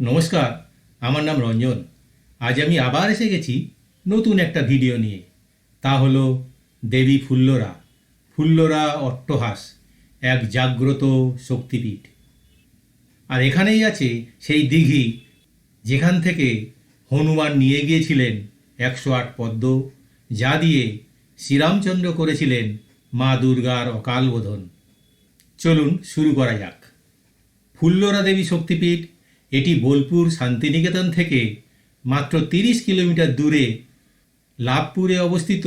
নমস্কার, আমার নাম রঞ্জন। আজ আমি আবার এসে গেছি নতুন একটা ভিডিও নিয়ে। তা হলো দেবী ফুল্লরা ফুল্লরা অট্টহাস, এক জাগ্রত শক্তিপীঠ। আর এখানেই আছে সেই দিঘি, যেখান থেকে হনুমান নিয়ে গিয়েছিলেন একশো আট পদ্ম, যা দিয়ে শ্রীরামচন্দ্র করেছিলেন মা দুর্গার অকালবোধন। চলুন শুরু করা যাক। ফুল্লরা দেবী শক্তিপীঠ এটি বোলপুর শান্তিনিকেতন থেকে মাত্র তিরিশ কিলোমিটার দূরে লাভপুরে অবস্থিত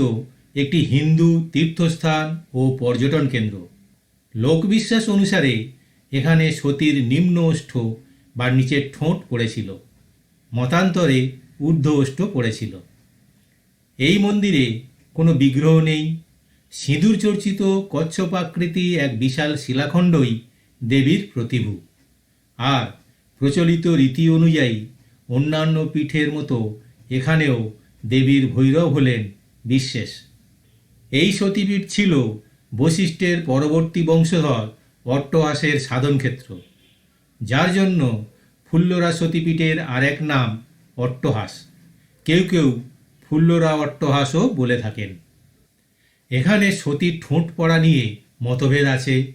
একটি হিন্দু তীর্থস্থান ও পর্যটন কেন্দ্র। লোকবিশ্বাস অনুসারে এখানে সতীর নিম্ন ওষ্ঠ বা নিচের ঠোঁট পড়েছিল। মতান্তরে ঊর্ধ্ব ওষ্ঠ পড়েছিল। এই মন্দিরে কোনো বিগ্রহ নেই। সিঁদুর চর্চিত কচ্ছপাকৃতি এক বিশাল শিলাখণ্ডই দেবীর প্রতিভূ। আর প্রচলিত রীতি অনুযায়ী অন্যান্য পীঠের মতো এখানেও দেবীর ভৈরব হলেন বিশ্বেষ এই সতীপীঠ ছিল বশিষ্ঠের পরবর্তী বংশধর অট্টহাসের সাধনক্ষেত্র। যার জন্য ফুল্লরা সতীপীঠের আরেক নাম অট্টহাস। কেউ কেউ ফুল্লরা অট্টহাসও বলে থাকেন। এখানে সতীর ঠোঁট পড়া নিয়ে মতভেদ আছে।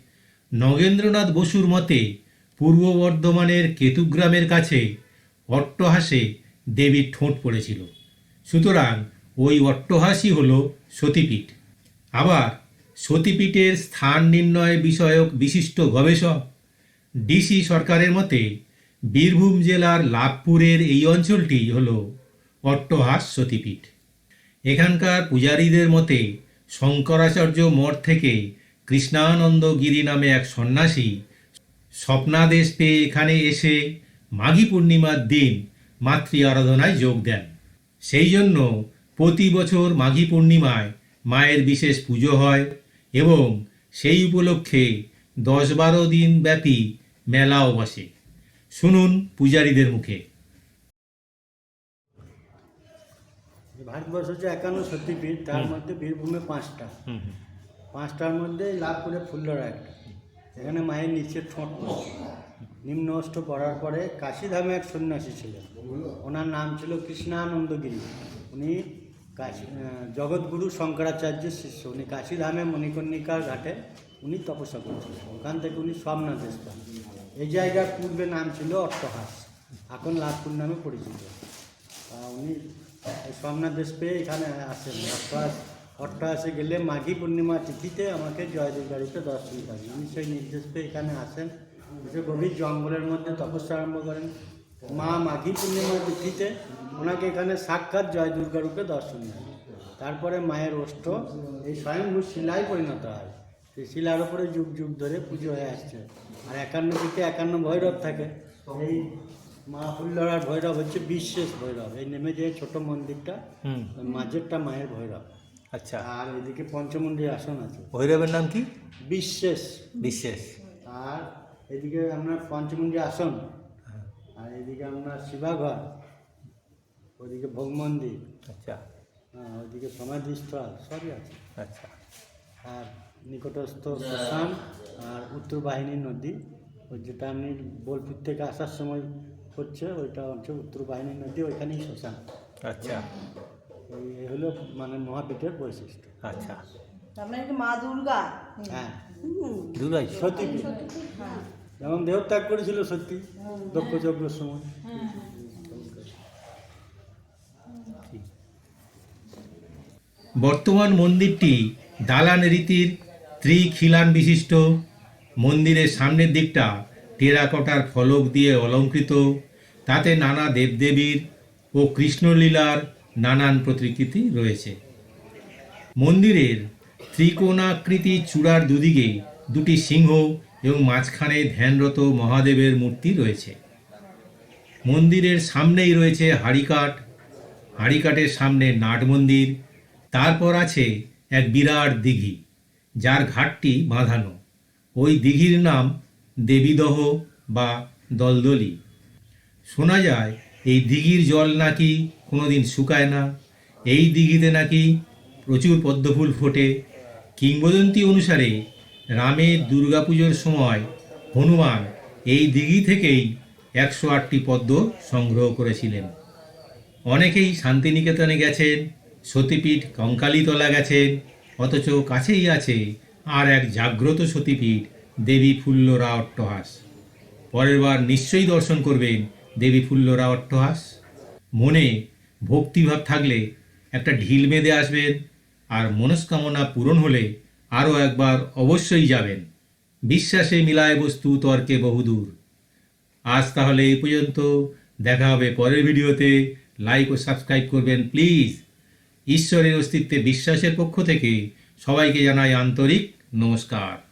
নগেন্দ্রনাথ বসুর মতে পূর্ব বর্ধমানের কেতুগ্রামের কাছে অট্টহাসে দেবীর ঠোঁট পড়েছিল। সুতরাং ওই অট্টহাসই হল সতীপীঠ। আবার সতীপীঠের স্থান নির্ণয় বিষয়ক বিশিষ্ট গবেষক ডিসি সরকারের মতে বীরভূম জেলার লাভপুরের এই অঞ্চলটি হল অট্টহাস সতীপীঠ। এখানকার পূজারীদের মতে শঙ্করাচার্য মঠ থেকে কৃষ্ণানন্দ গিরি নামে এক সন্ন্যাসী স্বপ্নাদেশ পেয়ে এখানে এসে মাঘী পূর্ণিমার দিন মাতৃ আরাধনায় যোগ দেন। সেই জন্য প্রতি বছর মাঘী পূর্ণিমায় মায়ের বিশেষ পুজো হয় এবং সেই উপলক্ষে দশ বারো দিন ব্যাপী মেলাও বসে। শুনুন পূজারীদের মুখে। ভারতবর্ষ হচ্ছে একান্ন সত্যিপীঠ তার মধ্যে বীরভূমে পাঁচটা। পাঁচটার মধ্যে লাভ করে ফুল্লরা একটা। এখানে মায়ের নিচে ঠোঁট। নিম্ন অষ্ট পড়ার পরে কাশীধামে এক সন্ন্যাসী ছিলেন। ওনার নাম ছিল কৃষ্ণানন্দগিরি। উনি কাশী জগৎগুরু শঙ্করাচার্যের শিষ্য। উনি কাশীধামে মণিকর্ণিকার ঘাটে উনি তপস্যা করেছিলেন। ওখান থেকে উনি সোমনাথেশ পান। এই জায়গার পূর্বে নাম ছিল অট্টহাস। এখন লাভপুর নামে পরিচিত। উনি সোমনাথ দেশ পেয়ে এখানে আসেন। অট্টহাস অট্টহাসে গেলে মাঘী পূর্ণিমা তিথিতে আমাকে জয় দুর্গারূপে দর্শন করেন। উনি সেই নির্দেশ পেয়ে এখানে আসেন। এসে গভীর জঙ্গলের মধ্যে তপস্যা আরম্ভ করেন। মা মাঘী পূর্ণিমা তিথিতে ওনাকে এখানে সাক্ষাৎ জয় দুর্গারূপে দর্শন দেন। তারপরে মায়ের ওষ্ঠ এই স্বয়ংভূ শিলায় পরিণত হয়। সেই শিলার উপরে যুগ যুগ ধরে পুজো হয়ে আসছে। আর একান্ন দিকে একান্ন ভৈরব থাকে। এই মা ফুল্লরার ভৈরব হচ্ছে বিশেষ ভৈরব। এই নেমে যে ছোট মন্দিরটা মাঝেরটা মায়ের ভৈরব। আচ্ছা। আর এদিকে পঞ্চমন্দির আসন আছে। ভৈরবের নাম কি? বিশেষ। বিশেষ। আর এদিকে আপনার পঞ্চমুণ্ডী আসন। আর এদিকে আপনার শিবাঘর। ওদিকে ভোগ মন্দির। আচ্ছা। হ্যাঁ, ওদিকে সমাধিস্থল সবই আছে। আচ্ছা। আর নিকটস্থ শ্মশান আর উত্তর বাহিনী নদী। ওই যেটা আপনি বোলপুর থেকে আসার সময় হচ্ছে ওইটা হচ্ছে উত্তর বাহিনী নদী ওইখানেই শ্মশান। আচ্ছা। এই হলো মানে মহাপীঠের বৈশিষ্ট্য। আচ্ছা। মানে মা দুর্গা? হ্যাঁ। দুর্গাই। সতী হ্যাঁ, যেমন দেহত্যাগ করেছিল সত্যি সময়। বর্তমান মন্দিরটি দালান রীতির ত্রিখিলান বিশিষ্ট। মন্দিরের সামনের দিকটা টেরাকটার ফলক দিয়ে অলঙ্কৃত। তাতে নানা দেবদেবীর ও কৃষ্ণলীলার নানান প্রতিকৃতি রয়েছে। মন্দিরের ত্রিকোণাকৃতি চূড়ার দুদিকে দুটি সিংহ এবং মাঝখানে ধ্যানরত মহাদেবের মূর্তি রয়েছে। মন্দিরের সামনেই রয়েছে হাড়িকাট হাড়িকাঠের সামনে নাট মন্দির। তারপর আছে এক বিরাট দিঘি, যার ঘাটটি বাঁধানো। ওই দিঘির নাম দেবীদহ বা দলদলি। শোনা যায় এই দিঘির জল নাকি কোনোদিন শুকায় না? এই দিঘিতে নাকি প্রচুর পদ্মফুল ফোটে। কিংবদন্তি অনুসারে রামের দুর্গাপুজোর সময় হনুমান এই দিঘি থেকেই একশো আটটি পদ্ম সংগ্রহ করেছিলেন। অনেকেই শান্তিনিকেতনে গেছেন, সতীপীঠ কঙ্কালীতলা গেছেন, অথচ কাছেই আছে আর এক জাগ্রত সতীপীঠ, দেবী ফুল্লরা অট্টহাস। পরের বার নিশ্চয়ই দর্শন করবেন দেবী ফুল্লরা অট্টহাস। মনে ভক্তিভাব থাকলে একটা ঢিল বেঁধে আসবেন আর মনস্কামনা পূরণ হলে আরও একবার অবশ্যই যাবেন। বিশ্বাসে মিলায় বস্তু তর্কে বহুদূর। আজ তাহলে এই পর্যন্ত। দেখা হবে পরের ভিডিওতে। লাইক ও সাবস্ক্রাইব করবেন প্লিজ ঈশ্বরের অস্তিত্বে বিশ্বাসের পক্ষ থেকে সবাইকে জানাই আন্তরিক নমস্কার।